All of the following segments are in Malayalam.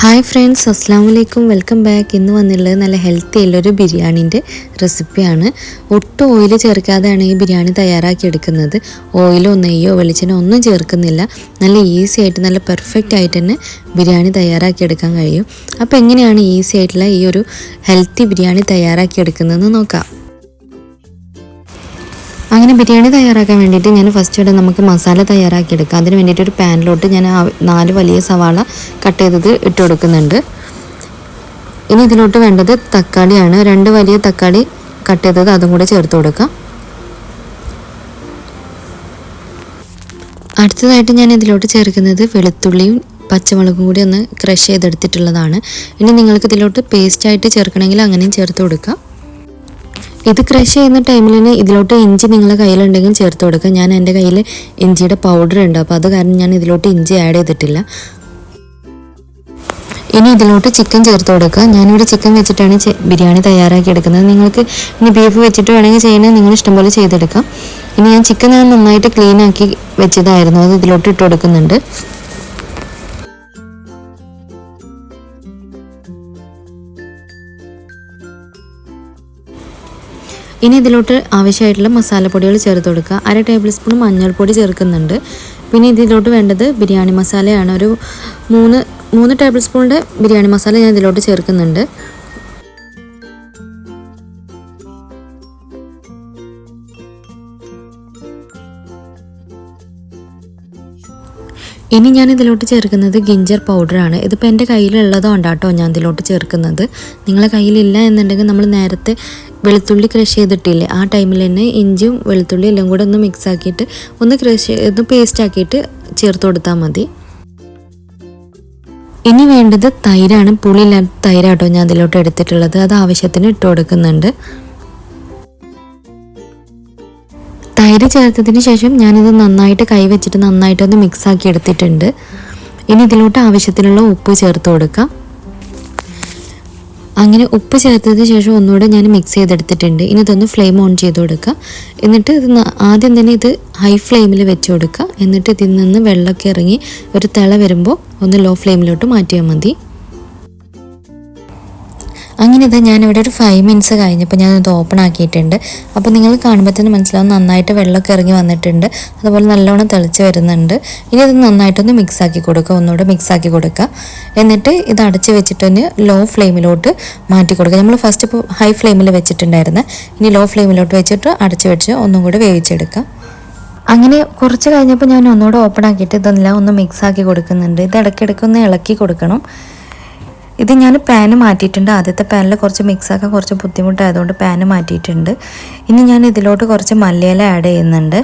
ഹായ് ഫ്രണ്ട്സ് അസ്സാം വലൈക്കും വെൽക്കം ബാക്ക് ഇന്ന് വന്നുള്ളത് നല്ല ഹെൽത്തി ഉള്ളൊരു ബിരിയാണീന്റെ റെസിപ്പിയാണ് ഒട്ടും ഓയിൽ ചേർക്കാതെയാണ് ഈ ബിരിയാണി തയ്യാറാക്കി എടുക്കുന്നത് ഓയിലോ നെയ്യോ വെളിച്ചെണ്ണ ഒന്നും ചേർക്കുന്നില്ല. നല്ല ഈസി ആയിട്ട് നല്ല പെർഫെക്റ്റ് ആയിട്ട് തന്നെ ബിരിയാണി തയ്യാറാക്കി എടുക്കാൻ കഴിയും. അപ്പോൾ എങ്ങനെയാണ് ഈസി ആയിട്ടുള്ള ഈ ഒരു ഹെൽത്തി ബിരിയാണി തയ്യാറാക്കി എടുക്കുന്നതെന്ന് നോക്കാം. അങ്ങനെ ബിരിയാണി തയ്യാറാക്കാൻ വേണ്ടിയിട്ട് ഞാൻ ഫസ്റ്റ് ഇവിടെ നമുക്ക് മസാല തയ്യാറാക്കി എടുക്കാം അതിന് വേണ്ടിയിട്ട് ഒരു പാനിലോട്ട് ഞാൻ നാല് വലിയ സവാള കട്ട് ചെയ്തത് ഇട്ട് കൊടുക്കുന്നുണ്ട്. ഇനി ഇതിലോട്ട് വേണ്ടത് തക്കാളിയാണ്. രണ്ട് വലിയ തക്കാളി കട്ട് ചെയ്തത് അതും കൂടെ ചേർത്ത് കൊടുക്കാം. അടുത്തതായിട്ട് ഞാൻ ഇതിലോട്ട് ചേർക്കുന്നത് വെളുത്തുള്ളിയും പച്ചമുളകും കൂടി ഒന്ന് ക്രഷ് ചെയ്തെടുത്തിട്ടുള്ളതാണ്. ഇനി നിങ്ങൾക്ക് ഇതിലോട്ട് പേസ്റ്റായിട്ട് ചേർക്കണമെങ്കിൽ അങ്ങനെയും ചേർത്ത് കൊടുക്കാം. ഇത് ക്രഷ് ചെയ്യുന്ന ടൈമിൽ തന്നെ ഇതിലോട്ട് ഇഞ്ചി നിങ്ങളുടെ കയ്യിലുണ്ടെങ്കിൽ ചേർത്ത് കൊടുക്കുക ഞാൻ എന്റെ കയ്യിൽ ഇഞ്ചിയുടെ പൗഡർ ഉണ്ട്. അപ്പോൾ അത് കാരണം ഞാൻ ഇതിലോട്ട് ഇഞ്ചി ആഡ് ചെയ്തിട്ടില്ല. ഇനി ഇതിലോട്ട് ചിക്കൻ ചേർത്ത് കൊടുക്കുക. ഞാനിവിടെ ചിക്കൻ വെച്ചിട്ടാണ് ബിരിയാണി തയ്യാറാക്കി എടുക്കുന്നത്. നിങ്ങൾക്ക് ഇനി ബീഫ് വെച്ചിട്ട് വേണമെങ്കിൽ ചെയ്യണേ നിങ്ങൾ ഇഷ്ടംപോലെ ചെയ്തെടുക്കാം. ഇനി ഞാൻ ചിക്കൻ ഞാൻ നന്നായിട്ട് ക്ലീൻ ആക്കി വെച്ചതായിരുന്നു. അത് ഇതിലോട്ട് ഇട്ട് കൊടുക്കുന്നുണ്ട്. ഇനി ഇതിലോട്ട് ആവശ്യമായിട്ടുള്ള മസാലപ്പൊടികൾ ചേർത്ത് കൊടുക്കുക. അര ടേബിൾ സ്പൂൺ മഞ്ഞൾപ്പൊടി ചേർക്കുന്നുണ്ട്. പിന്നെ ഇതിലോട്ട് വേണ്ടത് ബിരിയാണി മസാലയാണ്. ഒരു മൂന്ന് മൂന്ന് ടേബിൾ സ്പൂണിന്റെ ബിരിയാണി മസാല ഞാൻ ഇതിലോട്ട് ചേർക്കുന്നുണ്ട്. ഇനി ഞാൻ ഇതിലോട്ട് ചേർക്കുന്നത് ഗിഞ്ചർ പൗഡറാണ് ഇതിപ്പോൾ എന്റെ കയ്യിലുള്ളതുകൊണ്ടാട്ടോ ഞാൻ ഇതിലോട്ട് ചേർക്കുന്നത്. നിങ്ങളെ കയ്യിലില്ല എന്നുണ്ടെങ്കിൽ നമ്മൾ നേരത്തെ വെളുത്തുള്ളി ക്രഷ് ചെയ്തിട്ടില്ലേ? ആ ടൈമിൽ തന്നെ ഇഞ്ചിയും വെളുത്തുള്ളി എല്ലാം കൂടെ ഒന്ന് മിക്സ് ആക്കിയിട്ട് ഒന്ന് ക്രഷ് ഒന്ന് പേസ്റ്റ് ആക്കിയിട്ട് ചേർത്ത് കൊടുത്താൽ മതി. ഇനി വേണ്ടത് തൈരാണ്. പുളിയില്ലാത്ത തൈരാട്ടോ ഞാൻ അതിലോട്ട് എടുത്തിട്ടുള്ളത്. അത് ആവശ്യത്തിന് ഇട്ട് കൊടുക്കുന്നുണ്ട്. തൈര് ചേർത്തതിന് ശേഷം ഞാനിത് നന്നായിട്ട് കൈ വെച്ചിട്ട് നന്നായിട്ടൊന്ന് മിക്സ് ആക്കി എടുത്തിട്ടുണ്ട്. ഇനി ഇതിലോട്ട് ആവശ്യത്തിനുള്ള ഉപ്പ് ചേർത്ത് കൊടുക്കാം. അങ്ങനെ ഉപ്പ് ചേർത്തതിന് ശേഷം ഒന്നുകൂടെ ഞാൻ മിക്സ് ചെയ്തെടുത്തിട്ടുണ്ട്. ഇനി ഇതൊന്ന് ഫ്ലെയിം ഓൺ ചെയ്ത് കൊടുക്കുക. എന്നിട്ട് ഇത് ആദ്യം തന്നെ ഇത് ഹൈ ഫ്ലെയിമിൽ വെച്ച് കൊടുക്കുക. എന്നിട്ട് ഇതിൽ നിന്ന് വെള്ളമൊക്കെ ഇറങ്ങി ഒരു തിള വരുമ്പോൾ ഒന്ന് ലോ ഫ്ലെയിമിലോട്ട് മാറ്റിയാൽ മതി. അങ്ങനെ ഇത് ഞാനിവിടെ ഒരു ഫൈവ് മിനിറ്റ്സ് കഴിഞ്ഞപ്പോൾ ഞാനത് ഓപ്പൺ ആക്കിയിട്ടുണ്ട്. അപ്പോൾ നിങ്ങൾ കാണുമ്പോൾ തന്നെ മനസ്സിലാവും നന്നായിട്ട് വെള്ളമൊക്കെ ഇറങ്ങി വന്നിട്ടുണ്ട്. അതുപോലെ നല്ലോണം തിളച്ച് വരുന്നുണ്ട്. ഇനി ഇത് നന്നായിട്ടൊന്ന് മിക്സ് ആക്കി കൊടുക്കുക ഒന്നുകൂടെ മിക്സ് ആക്കി കൊടുക്കുക എന്നിട്ട് ഇത് അടച്ച് വെച്ചിട്ടൊന്ന് ലോ ഫ്ലെയിമിലോട്ട് മാറ്റി കൊടുക്കുക നമ്മൾ ഫസ്റ്റ് ഇപ്പോൾ ഹൈ ഫ്ലെയിമിൽ വെച്ചിട്ടുണ്ടായിരുന്നു. ഇനി ലോ ഫ്ലെയിമിലോട്ട് വെച്ചിട്ട് അടച്ച് വെച്ച് ഒന്നും കൂടെ വേവിച്ചെടുക്കുക അങ്ങനെ കുറച്ച് കഴിഞ്ഞപ്പോൾ ഞാൻ ഒന്നുകൂടെ ഓപ്പൺ ആക്കിയിട്ട് ഇതെല്ലാം ഒന്ന് മിക്സ് ആക്കി കൊടുക്കുന്നുണ്ട്. ഇത് ഇടയ്ക്കിടയ്ക്ക് ഒന്ന് ഇളക്കി കൊടുക്കണം. ഇത് ഞാൻ പാന് മാറ്റിയിട്ടുണ്ട്. ആദ്യത്തെ പാനിൽ കുറച്ച് മിക്സാക്കാൻ കുറച്ച് ബുദ്ധിമുട്ടായതുകൊണ്ട് പാന് മാറ്റിയിട്ടുണ്ട്. ഇനി ഞാൻ ഇതിലോട്ട് കുറച്ച് മല്ലിയില ആഡ് ചെയ്യുന്നുണ്ട്.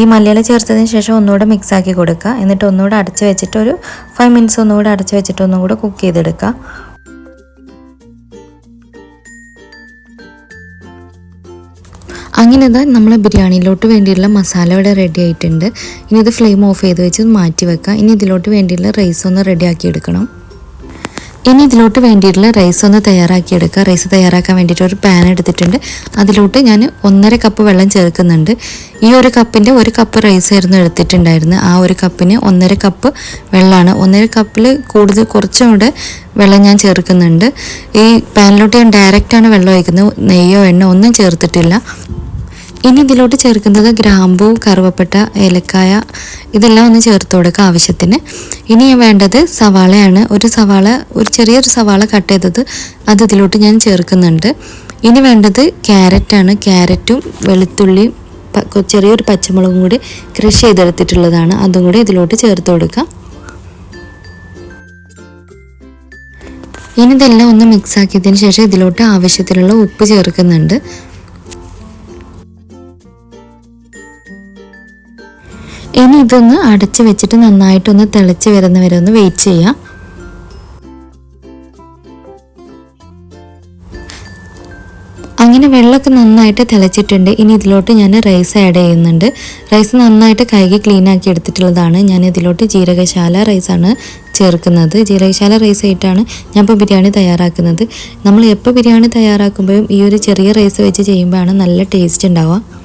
ഈ മല്ലിയില ചേർത്തതിന് ശേഷം ഒന്നുകൂടെ മിക്സ് ആക്കി കൊടുക്കുക. എന്നിട്ട് ഒന്നുകൂടെ അടച്ച് വെച്ചിട്ട് ഒരു ഫൈവ് മിനിറ്റ്സ് ഒന്നുകൂടെ അടച്ച് വെച്ചിട്ട് ഒന്നുകൂടെ കുക്ക് ചെയ്തെടുക്കുക. അങ്ങനെ ഇതാ നമ്മൾ ബിരിയാണിയിലോട്ട് വേണ്ടിയുള്ള മസാല ഇവിടെ റെഡി ആയിട്ടുണ്ട്. ഇനി ഇത് ഫ്ലെയിം ഓഫ് ചെയ്ത് വെച്ച് മാറ്റി വെക്കാം ഇനി ഇതിലോട്ട് വേണ്ടിയുള്ള റൈസ് ഒന്ന് റെഡിയാക്കി എടുക്കണം. ഇനി ഇതിലോട്ട് വേണ്ടിയിട്ടുള്ള റൈസ് ഒന്ന് തയ്യാറാക്കിയെടുക്കുക. റൈസ് തയ്യാറാക്കാൻ വേണ്ടിയിട്ട് ഒരു പാൻ എടുത്തിട്ടുണ്ട്. അതിലോട്ട് ഞാൻ ഒന്നര കപ്പ് വെള്ളം ചേർക്കുന്നുണ്ട്. ഈ ഒരു കപ്പിന്റെ ഒരു കപ്പ് റൈസ് ആയിരുന്നു എടുത്തിട്ടുണ്ടായിരുന്നത്. ആ ഒരു കപ്പിന് ഒന്നര കപ്പ് വെള്ളമാണ്. ഒന്നര കപ്പിൽ കൂടുതൽ കുറച്ചും കൂടെ വെള്ളം ഞാൻ ചേർക്കുന്നുണ്ട്. ഈ പാനിലോട്ട് ഞാൻ ഡയറക്റ്റാണ് വെള്ളം ഒഴിക്കുന്നത്. നെയ്യോ എണ്ണോ ഒന്നും ചേർത്തിട്ടില്ല. ഇനി ഇതിലോട്ട് ചേർക്കുന്നത് ഗ്രാമ്പൂ കറുവപ്പട്ട ഏലക്കായ ഇതെല്ലാം ഒന്ന് ചേർത്ത് കൊടുക്കുക ആവശ്യത്തിന്. ഇനി വേണ്ടത് സവാളയാണ്. ഒരു സവാള ഒരു ചെറിയൊരു സവാള കട്ട് ചെയ്തത് അത് ഇതിലോട്ട് ഞാൻ ചേർക്കുന്നുണ്ട്. ഇനി വേണ്ടത് ക്യാരറ്റാണ്. ക്യാരറ്റും വെളുത്തുള്ളിയും ചെറിയൊരു പച്ചമുളകും കൂടി കൃഷി ചെയ്തെടുത്തിട്ടുള്ളതാണ്. അതും കൂടി ഇതിലോട്ട് ചേർത്ത് കൊടുക്കാം. ഇനി ഇതെല്ലാം ഒന്ന് മിക്സ് ആക്കിയതിന് ശേഷം ഇതിലോട്ട് ആവശ്യത്തിനുള്ള ഉപ്പ് ചേർക്കുന്നുണ്ട്. ഇനി ഇതൊന്ന് അടച്ച് വെച്ചിട്ട് നന്നായിട്ടൊന്ന് തിളച്ച് വരുന്ന വരെ ഒന്ന് വെയിറ്റ് ചെയ്യാം. അങ്ങനെ വെള്ളമൊക്കെ നന്നായിട്ട് തിളച്ചിട്ടുണ്ട്. ഇനി ഇതിലോട്ട് ഞാൻ റൈസ് ആഡ് ചെയ്യുന്നുണ്ട്. റൈസ് നന്നായിട്ട് കഴുകി ക്ലീൻ ആക്കി എടുത്തിട്ടുള്ളതാണ്. ഞാൻ ഇതിലോട്ട് ജീരകശാല റൈസാണ് ചേർക്കുന്നത്. ജീരകശാല റൈസ് ആയിട്ടാണ് ഞാൻ ഇപ്പോൾ ബിരിയാണി തയ്യാറാക്കുന്നത്. നമ്മൾ എപ്പോൾ ബിരിയാണി തയ്യാറാക്കുമ്പോഴും ഈ ഒരു ചെറിയ റൈസ് വെച്ച് ചെയ്യുമ്പോഴാണ് നല്ല ടേസ്റ്റ് ഉണ്ടാവുക.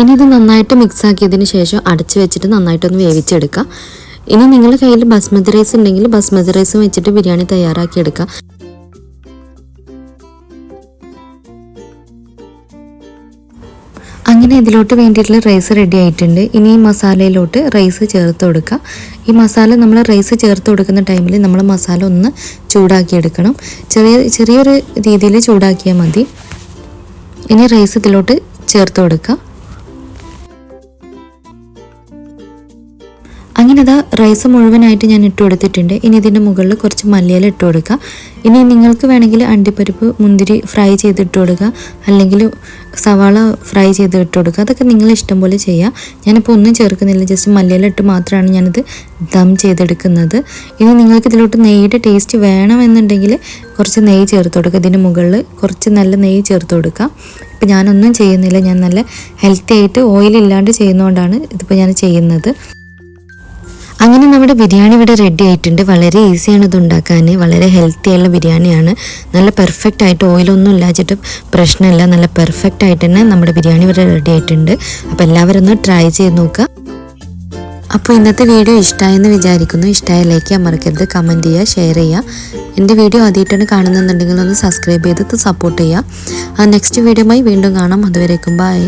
ഇനി ഇത് നന്നായിട്ട് മിക്സ് ആക്കിയതിന് ശേഷം അടച്ച് വെച്ചിട്ട് നന്നായിട്ടൊന്ന് വേവിച്ചെടുക്കുക. ഇനി നിങ്ങളുടെ കയ്യിൽ ബസ്മതി റൈസ് ഉണ്ടെങ്കിൽ ബസ്മതി റൈസ് വെച്ചിട്ട് ബിരിയാണി തയ്യാറാക്കി എടുക്കാം അങ്ങനെ ഇതിലോട്ട് വേണ്ടിയിട്ടുള്ള റൈസ് റെഡി ആയിട്ടുണ്ട്. ഇനി ഈ മസാലയിലോട്ട് റൈസ് ചേർത്ത് കൊടുക്കുക. ഈ മസാല നമ്മൾ റൈസ് ചേർത്ത് കൊടുക്കുന്ന ടൈമിൽ നമ്മൾ മസാല ഒന്ന് ചൂടാക്കിയെടുക്കണം. ചെറിയ ചെറിയൊരു രീതിയിൽ ചൂടാക്കിയാൽ മതി. ഇനി റൈസ് ഇതിലോട്ട് ചേർത്ത് കൊടുക്കുക. റൈസ് മുഴുവനായിട്ട് ഞാൻ ഇട്ട് കൊടുത്തിട്ടുണ്ട്. ഇനി ഇതിന്റെ മുകളിൽ കുറച്ച് മല്ലിയില ഇട്ട് കൊടുക്കുക. ഇനി നിങ്ങൾക്ക് വേണമെങ്കിൽ അണ്ടിപ്പരിപ്പ് മുന്തിരി ഫ്രൈ ചെയ്ത് ഇട്ട് കൊടുക്കുക. അല്ലെങ്കിൽ സവാള ഫ്രൈ ചെയ്ത് ഇട്ട് കൊടുക്കുക. അതൊക്കെ നിങ്ങൾ ഇഷ്ടം പോലെ ചെയ്യുക. ഞാനിപ്പോൾ ഒന്നും ചേർക്കുന്നില്ല. ജസ്റ്റ് മല്ലിയില ഇട്ട് മാത്രമാണ് ഞാനിത് ദം ചെയ്തെടുക്കുന്നത്. ഇനി നിങ്ങൾക്ക് ഇതിലോട്ട് നെയ്യുടെ ടേസ്റ്റ് വേണമെന്നുണ്ടെങ്കിൽ കുറച്ച് നെയ്യ് ചേർത്ത് കൊടുക്കുക. ഇതിന്റെ മുകളിൽ കുറച്ച് നല്ല നെയ്യ് ചേർത്ത് കൊടുക്കുക. ഇപ്പം ഞാനൊന്നും ചെയ്യുന്നില്ല. ഞാൻ നല്ല ഹെൽത്തി ആയിട്ട് ഓയിലില്ലാണ്ട് ചെയ്യുന്നതുകൊണ്ടാണ് ഇതിപ്പോൾ ഞാൻ ചെയ്യുന്നത്. അങ്ങനെ നമ്മുടെ ബിരിയാണി ഇവിടെ റെഡി ആയിട്ടുണ്ട്. വളരെ ഈസിയാണ് ഇത് ഉണ്ടാക്കാൻ വളരെ ഹെൽത്തി ആയുള്ള ബിരിയാണിയാണ്. നല്ല പെർഫെക്റ്റ് ആയിട്ട് ഓയിലൊന്നും ഇല്ലാച്ചിട്ട് പ്രശ്നമില്ല. നല്ല പെർഫെക്റ്റ് ആയിട്ട് തന്നെ നമ്മുടെ ബിരിയാണി ഇവിടെ റെഡി ആയിട്ടുണ്ട്. അപ്പോൾ എല്ലാവരും ഒന്ന് ട്രൈ ചെയ്ത് നോക്കുക. അപ്പോൾ ഇന്നത്തെ വീഡിയോ ഇഷ്ടമായെന്ന് വിചാരിക്കുന്നു. ഇഷ്ടമായ ലൈക്ക് ചെയ്യാൻ മറക്കരുത്. കമന്റ് ചെയ്യുക ഷെയർ ചെയ്യുക. എന്റെ വീഡിയോ ആദ്യമായിട്ടാണ് കാണുന്നുണ്ടെങ്കിൽ ഒന്ന് സബ്സ്ക്രൈബ് ചെയ്തിട്ട് സപ്പോർട്ട് ചെയ്യുക. ആ നെക്സ്റ്റ് വീഡിയോയുമായി വീണ്ടും കാണാം. അതുവരേക്കും ബൈ